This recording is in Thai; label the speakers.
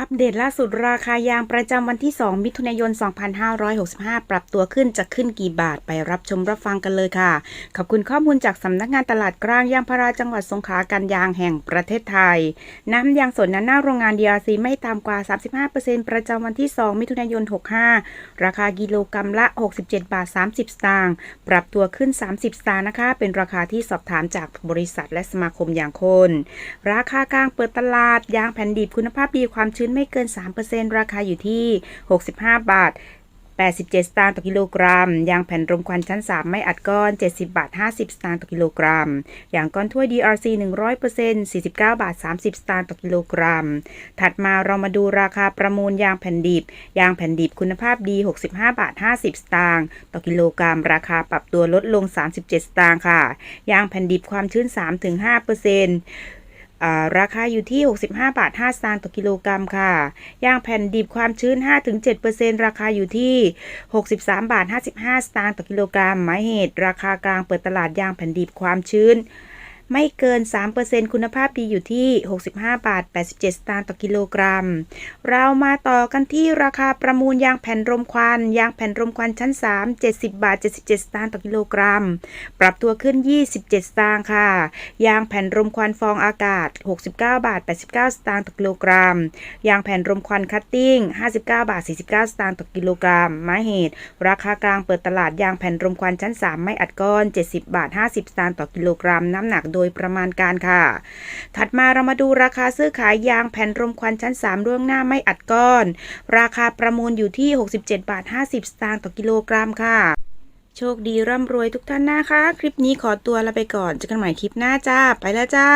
Speaker 1: อัปเดตล่าสุดราคายางประจำวันที่ 2 มิถุนายน 2565 ปรับตัวขึ้นจะขึ้นกี่บาทไปรับชมรับฟังกันเลยค่ะ ขอบคุณข้อมูลจากสำนักงานตลาดกลางยางพาราจังหวัดสงขลาการยางแห่งประเทศไทย น้ำยางสดนั้นหน้าโรงงาน DRC ไม่ต่ำกว่า 35%ประจำวันที่ 2 มิถุนายน 65 ราคากิโลกรัมละ 67 บาท 30 สตางค์ปรับตัวขึ้น 30 สตางค์นะคะ เป็นราคาที่สอบถามจากบริษัทและสมาคมยางคน ราคากลางเปิดตลาดยางแผ่นดิบคุณภาพดีความชื้นไม่เกิน 3%ราคาอยู่ที่ 65 บาท 87 สตางค์ต่อกิโลกรัม ยางแผ่นรมควันชั้น 3 ไม่อัดก้อน 70 บาท 50 สตางค์ต่อกิโลกรัม ยางก้อนถ้วย DRC 100% 49 บาท 30 สตางค์ต่อกิโลกรัม ถัดมาเรามาดูราคาประมูลยางแผ่นดิบ ยางแผ่นดิบคุณภาพดี 65 บาท 50 สตางค์ต่อกิโลกรัม ราคาปรับตัวลดลง 37 สตางค์ค่ะ ยางแผ่นดิบความชื้น 3-5% ราคาอยู่ที่ 65 บาท 5 สตางค์ต่อกิโลกรัมค่ะยางแผ่นดิบความชื้น 5-7%ราคาอยู่ที่ 63 บาท 55 สตางค์ต่อกิโลกรัมหมายเหตุ ราคากลางเปิดตลาดยางแผ่นดิบความชื้น ไม่เกิน 3%คุณภาพดีอยู่ที่ 65 บาท 87 สตางค์ต่อกิโลกรัม เรามาต่อกันที่ราคาประมูลยางแผ่นรมควัน ยางแผ่นรมควันชั้น 3 70 บาท 77 สตางค์ต่อกิโลกรัม ปรับตัวขึ้น 27 สตางค์ค่ะ ยางแผ่นรมควันฟองอากาศ 69 บาท 89 สตางค์ต่อกิโลกรัม ยางแผ่นรมควันคัตติ้ง 59 บาท 49 สตางค์ต่อกิโลกรัมมาเหตุ ราคากลางเปิดตลาดยางแผ่นรมควันชั้น 3 ไม่อัดก้อน 70 บาท 50 สตางค์ต่อกิโลกรัม น้ำหนักโดยประมาณการค่ะ ถัดมาเรามาดูราคาซื้อขายยางแผ่นรมควันชั้น 3 ร่วงหน้าไม่อัดก้อน ราคาประมูลอยู่ที่ 67 บาท 50 สตางค์ต่อกิโลกรัมค่ะโชคดีร่ำรวยทุกท่านนะคะ คลิปนี้ขอตัวลาไปก่อนเจอกันใหม่คลิปหน้าจ้า ไปแล้วจ้า